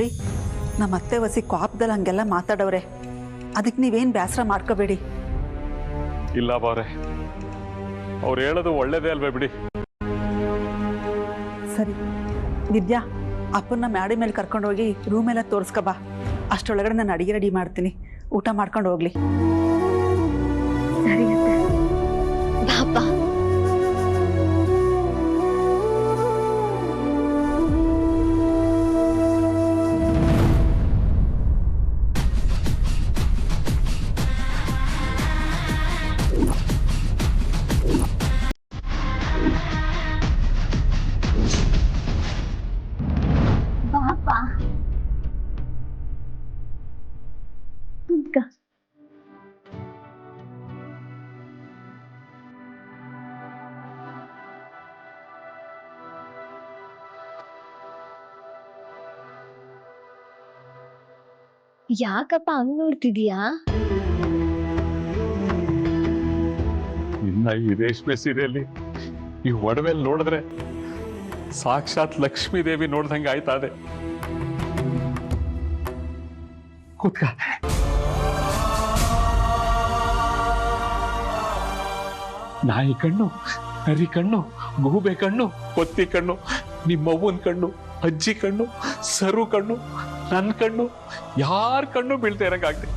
ನೋಡಿ. ನಮ್ಮ ಅತ್ತೆ ವಸಿ ಕೋಪದಲ್ಲಿ ಹಂಗೆಲ್ಲ ಮಾತಾಡವ್ರೆ. ಅದಕ್ಕೆ ನೀವೇನು ಬೇಸರ ಮಾಡ್ಕೋಬೇಡಿ. ಇಲ್ಲ ಬಾರೆ. ಅವ್ರು ಹೇಳೋದು ಒಳ್ಳೇದೇ ಅಲ್ವೇ ಬಿಡಿ. ಸರಿ. ವಿದ್ಯಾ ಅಪ್ಪನ ಮ್ಯಾಡಿ ಮೇಲೆ ಕರ್ಕೊಂಡು ಹೋಗಿ ರೂಮೆಲ್ಲ ಎಲ್ಲ ಬಾ. ಅಷ್ಟರೊಳಗಡೆ ನಾನು ಅಡಿಗೆ ರೆಡಿ ಮಾಡ್ತೀನಿ. ಊಟ ಮಾಡ್ಕೊಂಡು ಹೋಗ್ಲಿ. ಸರಿ ಯಾಕಪ್ಪ ಹಂಗ್ ನೋಡ್ತಿದೀಯಾ? ಇನ್ನ ಈ ರೇಷ್ಮೆ ಸೀರೆಯಲ್ಲಿ ಈ ಒಡವೆಲ್ ನೋಡಿದ್ರೆ ಸಾಕ್ಷಾತ್ ಲಕ್ಷ್ಮೀ ದೇವಿ ನೋಡ್ದಂಗೆ ಆಯ್ತಾ ಅದೇ. ಕೂತ್ಕ. ನಾಯಿ ಕಣ್ಣು ಹರಿ ಕಣ್ಣು ಗೂಬೆ ಕಣ್ಣು ಕೊತ್ತಿ ಕಣ್ಣು ನಿಮ್ಮವ್ವನ ಕಣ್ಣು, ಅಜ್ಜಿ ಕಣ್ಣು, ಸರು ಕಣ್ಣು ನನ್ನ ಕಣ್ಣು ಯಾರ ಕಣ್ಣು ಬೀಳ್ತಾ ಇರಂಗಾಗ್ತಿ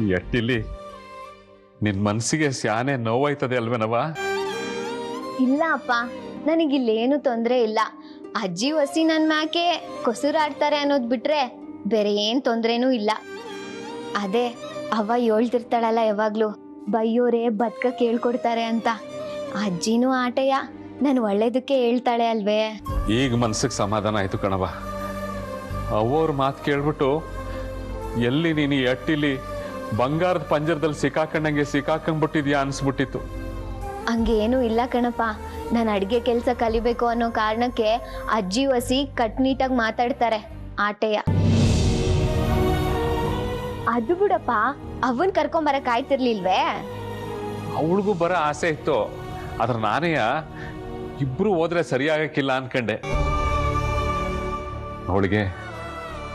ಈ ಎಟ್ಟಿಲಿ, ನಿನ್ ಮನ್ಸಿಗೆ ಸ್ಯಾನೆ ನೋವಾಯ್ತದೆ ಅಲ್ವೇನವ ಇಲ್ಲ ಅಪ್ಪ ನನಗಿಲ್ಲೇನು ತೊಂದ್ರೆ ಇಲ್ಲ. ಅಜ್ಜಿ ಹೊಸಿ ನನ್ ಮ್ಯಾಕೆ ಕೊಸುರಾಡ್ತಾರೆ ಅನ್ನೋದ್ ಬಿಟ್ರೆ ಬೇರೆ ಏನ್ ತೊಂದ್ರೆನೂ ಇಲ್ಲ. ಅದೇ ಅವ ಹೇಳ್ತಿರ್ತಾಳಲ್ಲ ಯಾವಾಗಲೂ. ಬೈಯೋರೆ ಬದ್ಕ ಕೇಳ್ಕೊಡ್ತಾರೆ ಅಂತ. ಅಜ್ಜಿನೂ ಆಟಯ್ಯ ನಾನು ಒಳ್ಳೇದಕ್ಕೆ ಹೇಳ್ತಾಳೆ ಅಲ್ವೇ. ಈಗ ಮನ್ಸಿಗೆ ಸಮಾಧಾನ ಆಯ್ತು ಕಣವ ಅವ್ರ ಮಾತು ಕೇಳ್ಬಿಟ್ಟು ಎಲ್ಲಿ ನೀನು ಎಟ್ಟಿಲಿ ಬಂಗಾರದ ಪಂಜರದಲ್ಲಿ ಸಿಕ್ಕಾಕೊಂಡಂಗೆ ಸಿಕ್ಕಾಕೊಂಡ್ಬಿಟ್ಟಿದ್ಯಾ ಅನ್ಸ್ಬಿಟ್ಟಿತ್ತು. ಹಂಗೇನು ಇಲ್ಲ ಕಣಪ್ಪ. ನಾನು ಅಡಿಗೆ ಕೆಲಸ ಕಲಿಬೇಕು ಅನ್ನೋ ಕಾರಣಕ್ಕೆ ಅಜ್ಜಿ ವಸಿ ಕಟ್ನೀಟಾಗಿ ಮಾತಾಡ್ತಾರೆ ಆಟೆಯ. ಅದು ಬಿಡಪ್ಪ ಅವನ್ ಕರ್ಕೊಂಬರಕ್ ಆಯ್ತಿರ್ಲಿಲ್ವೇ? ಅವಳಿಗೂ ಬರೋ ಆಸೆ ಇತ್ತು. ಆದ್ರೆ ನಾನೇ ಇಬ್ರು ಹೋದ್ರೆ ಸರಿಯಾಗಕ್ಕಿಲ್ಲ ಅನ್ಕಂಡೆ. ಅವಳಿಗೆ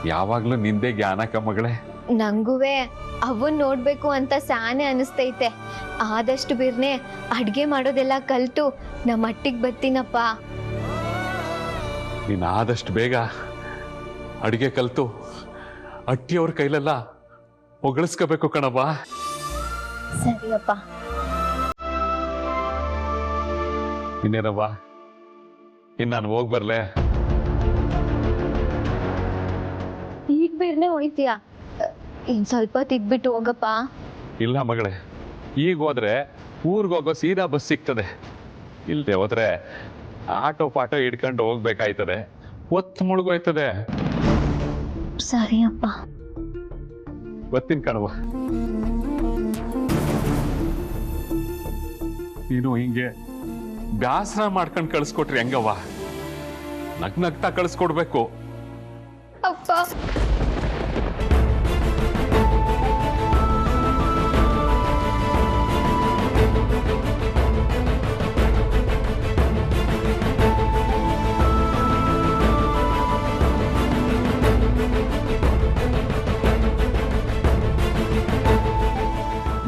ಯಾವಾಗ್ಲೂ ನಿಂದೆ ಜ್ಞಾನ ಕಮ್ಮಗಳೇ ನಂಗುವೆ ಅವನ್ ನೋಡ್ಬೇಕು ಅಂತ ಸಾನೆ ಅನಿಸ್ತೈತೆ. ಆದಷ್ಟು ಬಿರ್ನೆ ಅಡ್ಗೆ ಮಾಡೋದೆಲ್ಲ ಕಲ್ತು ನಮ್ಮ ಅಟ್ಟಿಗೆ ಬರ್ತೀನಪ್ಪ. ನೀನು ಆದಷ್ಟು ಬೇಗ ಅಡಿಗೆ ಕಲ್ತು ಅಟ್ಟಿಯವ್ರ ಕೈಲೆಲ್ಲ ಹೊಗಳಿಸ್ಕೋಬೇಕು ಕಣವ್ವ. ಸರಿಯಪ್ಪ. ಇನ್ನೇನವ್ವ? ಇನ್ ನಾನು ಹೋಗ್ ಬರ್ಲೆ. ಈಗ ಬೇರೆ ಹೋಯ್ತೀಯ? ಇನ್ ಸ್ವಲ್ಪ ತಿದ್ಬಿಟ್ಟು ಹೋಗಪ್ಪ. ಇಲ್ಲ ಮಗಳೇ ಈಗ ಹೋದ್ರೆ ಊರ್ಗ್ ಹೋಗೋ ಸೀದಾ ಬಸ್ ಸಿಗ್ತದೆ. ಇಲ್ದೆ ಹೋದ್ರೆ ಆಟೋ ಪಾಟೋ ಹಿಡ್ಕೊಂಡು ಹೋಗ್ಬೇಕಾಯ್ತದೆ. ಒತ್ತು ಮುಳುಗೋಯ್ತದೆ ಸರಿಯಪ್ಪ. ಗೊತ್ತಿನ ಕಣವ ನೀನು ಹಿಂಗೆ ಬ್ಯಾಸರ ಮಾಡ್ಕೊಂಡು ಕಳಿಸ್ಕೊಟ್ರಿ ಹೆಂಗವ್ವ? ನಗ್ ನಗ್ತಾ ಕಳಿಸ್ಕೊಡ್ಬೇಕು. ಅಪ್ಪ.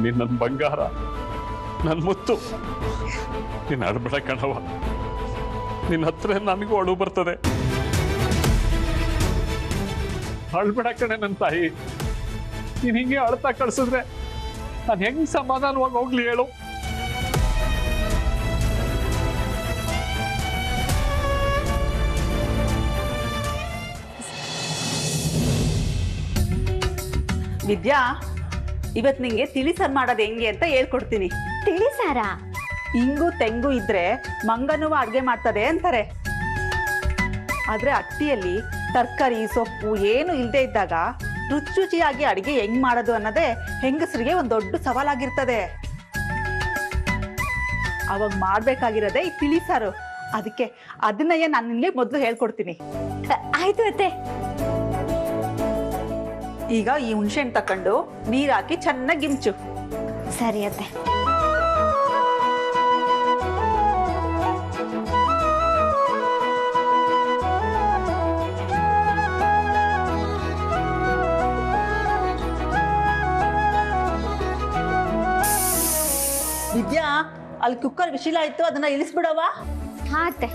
ನೀನ್ ನನ್ನ ಬಂಗಾರ ನನ್ನ ಮುತ್ತು, ನಿನ್ನ ಅಡ್ಬೇಡ ಕಣವ ನಿನ್ನ ಹತ್ರ ನನಗೂ ಅಳು ಬರ್ತದೆ. ಅಳ್ಬೇಡ ಕಣೆ ನನ್ನ ತಾಯಿ. ನೀನ್ ಹಿಂಗೆ ಅಳ್ತಾ ಕಳ್ಸಿದ್ರೆ ನಾನು ಹೆಂಗ್ ಸಮಾಧಾನವಾಗಿ ಹೋಗ್ಲಿ ಹೇಳು. ವಿದ್ಯಾ? ಇವತ್ತು ನಿಂಗೆ ತಿಳಿಸಾರು ಮಾಡೋದು ಹೆಂಗೆ ಅಂತ ಹೇಳ್ಕೊಡ್ತೀನಿ. ತಿಳಿಸಾರ? ಇಂಗು ತೆಂಗು ಇದ್ರೆ ಮಂಗನೂ ಅಡುಗೆ ಮಾಡ್ತದೆ ಅಂತಾರೆ. ಆದ್ರೆ ಅಟ್ಟಿಯಲ್ಲಿ ತರಕಾರಿ ಸೊಪ್ಪು ಏನು ಇಲ್ಲದೆ ಇದ್ದಾಗ ರುಚಿ ರುಚಿಯಾಗಿ ಅಡಿಗೆ ಹೆಂಗ್ ಮಾಡೋದು ಅನ್ನೋದೇ ಹೆಂಗಸರಿಗೆ ಒಂದು ದೊಡ್ಡ ಸವಾಲಾಗಿರ್ತದೆ. ಅವಾಗ ಮಾಡಬೇಕಾಗಿರೋದೇ ಈ ತಿಳಿಸಾರು. ಅದಕ್ಕೆ ಅದನ್ನಯ್ಯ ನಾನು ನಿಮಗೆ ಮೊದಲು ಹೇಳ್ಕೊಡ್ತೀನಿ. ಆಯ್ತು ಅತ್ತೆ. ಈಗ ಈ ಹುಣ್ಸೆಹಣ್ಣು ತಕೊಂಡು ನೀರ್ ಹಾಕಿ ಚೆನ್ನಾಗಿ ಗಿಮ್ಚು ಸರಿ ಅತ್ತೆ. ವಿದ್ಯಾ ಅಲ್ಲಿ ಕುಕ್ಕರ್ ವಿಶಿಲ ಆಯ್ತು ಅದನ್ನ ಇಳಿಸ್ಬಿಡವಾ ಹಾ ಅತ್ತೆ.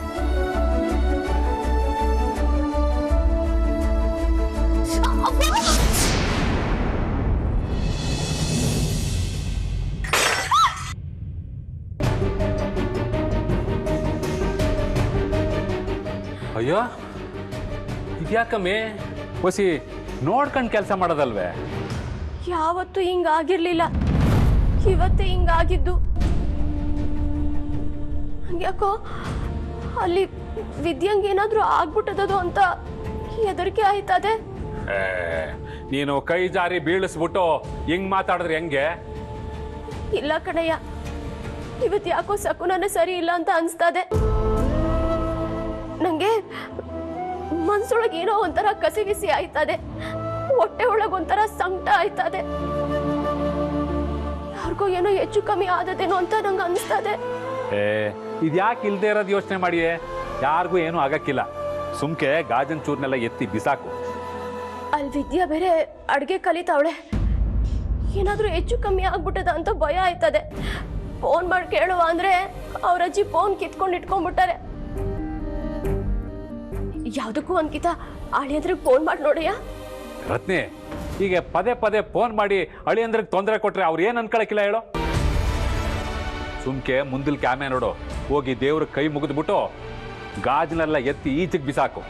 ಅಯ್ಯೋ ಇದ್ಯಾಕಮ್ಮಿ? ಹೊಸಿ ನೋಡ್ಕೊಂಡು ಕೆಲಸ ಮಾಡೋದಲ್ವೇ? ಯಾವತ್ತೂ ಹಿಂಗಾಗಿರ್ಲಿಲ್ಲ. ಇವತ್ತೇ ಹಿಂಗಾಗಿದ್ದು. ಯಾಕೋ ಅಲ್ಲಿ ವಿದ್ಯಂಗೆ ಏನಾದ್ರೂ ಆಗ್ಬಿಟ್ಟದದು ಅಂತ ಹೆದರಿಕೆ ಆಯ್ತದೆ. ನೀನು ಕೈ ಜಾರಿ ಬೀಳಿಸ್ಬಿಟ್ಟು ಹಿಂಗ್ ಮಾತಾಡಿದ್ರೆ ಹೆಂಗೆ? ಇಲ್ಲ ಕಣಯ್ಯ ಇವತ್ತು ಯಾಕೋ ಸಕುನನ ಸರಿ ಇಲ್ಲ ಅಂತ ಅನ್ಸ್ತದೆ. ನಂಗೆ ಮನ್ಸೊಳಗೆ ಏನೋ ಒಂಥರ ಕಸಿವಿಸಿ ಆಯ್ತದೆ. ಹೊಟ್ಟೆ ಒಳಗೆ ಒಂಥರ ಸಂಕಟ ಆಯ್ತದೆ. ಯಾರಿಗೋ ಏನೋ ಹೆಚ್ಚು ಕಮ್ಮಿ ಆದದೇನೋ ಅಂತ ನಂಗೆ ಅನಿಸ್ತದೆ. ಏ ಇದ್ಯಾಕೆ ಇಲ್ದೇ ಇರೋದು ಯೋಚನೆ ಮಾಡಿಯೇ? ಯಾರಿಗೂ ಏನೂ ಆಗಕ್ಕಿಲ್ಲ. ಸುಮ್ಕೆ ಗಾಜನ್ ಚೂರ್ನೆಲ್ಲ ಎತ್ತಿ ಬಿಸಾಕು. ಅಲ್ಲಿ ವಿದ್ಯಾ ಬೇರೆ ಅಡುಗೆ ಕಲಿತಾವಳೆ. ಏನಾದ್ರೂ ಹೆಚ್ಚು ಕಮ್ಮಿ ಆಗ್ಬಿಟ್ಟದ ಅಂತ ಭಯ ಆಯ್ತದೆ. ಫೋನ್ ಮಾಡಿ ಕೇಳುವ ಅಂದ್ರೆ ಅವ್ರ ಅಜ್ಜಿ ಫೋನ್ ಕಿತ್ಕೊಂಡು ಇಟ್ಕೊಂಡ್ಬಿಟ್ಟಾರೆ. ಯಾವ್ದಕ್ಕೂ ಅಳಿ ಅಳಿಯಂದ್ರಿಗೆ ಫೋನ್ ಮಾಡಿ ನೋಡಯ್ಯ. ರತ್ನಿ, ಹೀಗೆ ಪದೇ ಪದೇ ಫೋನ್ ಮಾಡಿ ಅಳಿಯಂದ್ರಿಗೆ ತೊಂದರೆ ಕೊಟ್ರೆ ಅವ್ರು ಏನು ಅನ್ಕೊಳಕಿಲ್ಲ ಹೇಳೋ. ಸುಮ್ಕೆ ಮುಂದಿಲ್ ಕ್ಯಾಮೆ ನೋಡು. ಹೋಗಿ ದೇವ್ರ ಕೈ ಮುಗಿದ್ಬಿಟ್ಟು ಗಾಜನೆಲ್ಲ ಎತ್ತಿ ಈಚೆಗೆ ಬಿಸಾಕು.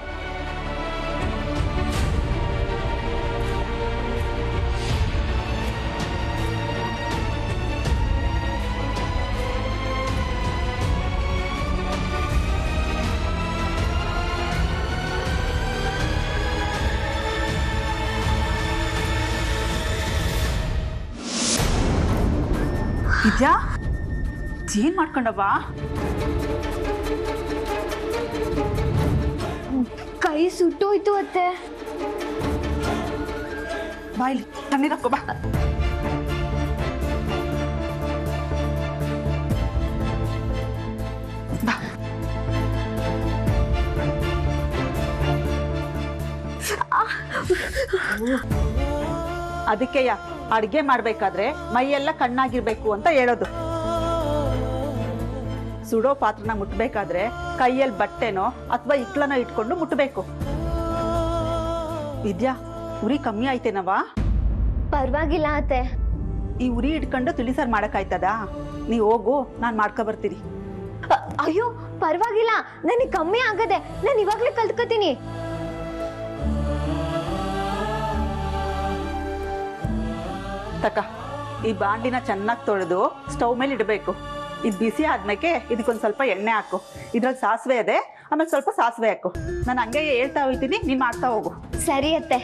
ವಿದ್ಯಾ ಏನ್ ಮಾಡ್ಕೊಂಡವ್ವ? ಕೈ ಸುಟ್ಟೋಯ್ತು ಅತ್ತೆ. ಬಾಯ್ಲಿ ತಣ್ಣೀರ್ ಹಾಕೋ ಬಾ. ಬಾ. ಅದಕ್ಕೆಯ ಅಡ್ಗೆ ಮಾಡ್ಬೇಕಾದ್ರೆ ಮೈಯೆಲ್ಲ ಕಣ್ಣಾಗಿರ್ಬೇಕು ಅಂತ ಹೇಳೋದು. ಸುಡೋ ಪಾತ್ರನ ಮುಟ್ಬೇಕಾದ್ರೆ ಕೈಯಲ್ಲಿ ಬಟ್ಟೆನೋ ಅಥವಾ ಇಕ್ಕಳನ ಇಟ್ಕೊಂಡು ಮುಟ್ಬೇಕು. ವಿದ್ಯಾ ಉರಿ ಕಮ್ಮಿ ಆಯ್ತೇನವಾ ಪರವಾಗಿಲ್ಲ ಅತ್ತೆ. ಈ ಉರಿ ಇಟ್ಕೊಂಡು ತಿಳಿಸಾರ್ ಮಾಡಕ್ಕಾಯ್ತದಾ? ನೀ ಹೋಗು ನಾನು ಮಾಡ್ಕೊ ಬರ್ತೀನಿ. ಅಯ್ಯೋ ಪರವಾಗಿಲ್ಲ. ನನಗೆ ಕಮ್ಮಿ ಆಗದೆ ನಾನು ಇವಾಗ್ಲೇ ಕಲ್ತ್ಕೋತೀನಿ. ತಕ. ಈ ಬಾಂಡಿನ ಚೆನ್ನಾಗಿ ತೊಳೆದು ಸ್ಟವ್ ಮೇಲೆ ಇಡಬೇಕು. ಇದು ಬಿಸಿ ಆದ್ಮೇಲೆ ಇದಕ್ಕೊಂದು ಸ್ವಲ್ಪ ಎಣ್ಣೆ ಹಾಕು. ಇದ್ರಲ್ಲಿ ಸಾಸಿವೆ ಅದೇ ಆಮೇಲೆ ಸ್ವಲ್ಪ ಸಾಸಿವೆ ಹಾಕು. ನಾನು ಹಂಗೆ ಹೇಳ್ತಾ ಹೋಗ್ತೀನಿ, ನೀನು ಮಾಡ್ತಾ ಹೋಗು. ಸರಿ ಅತ್ತೆ.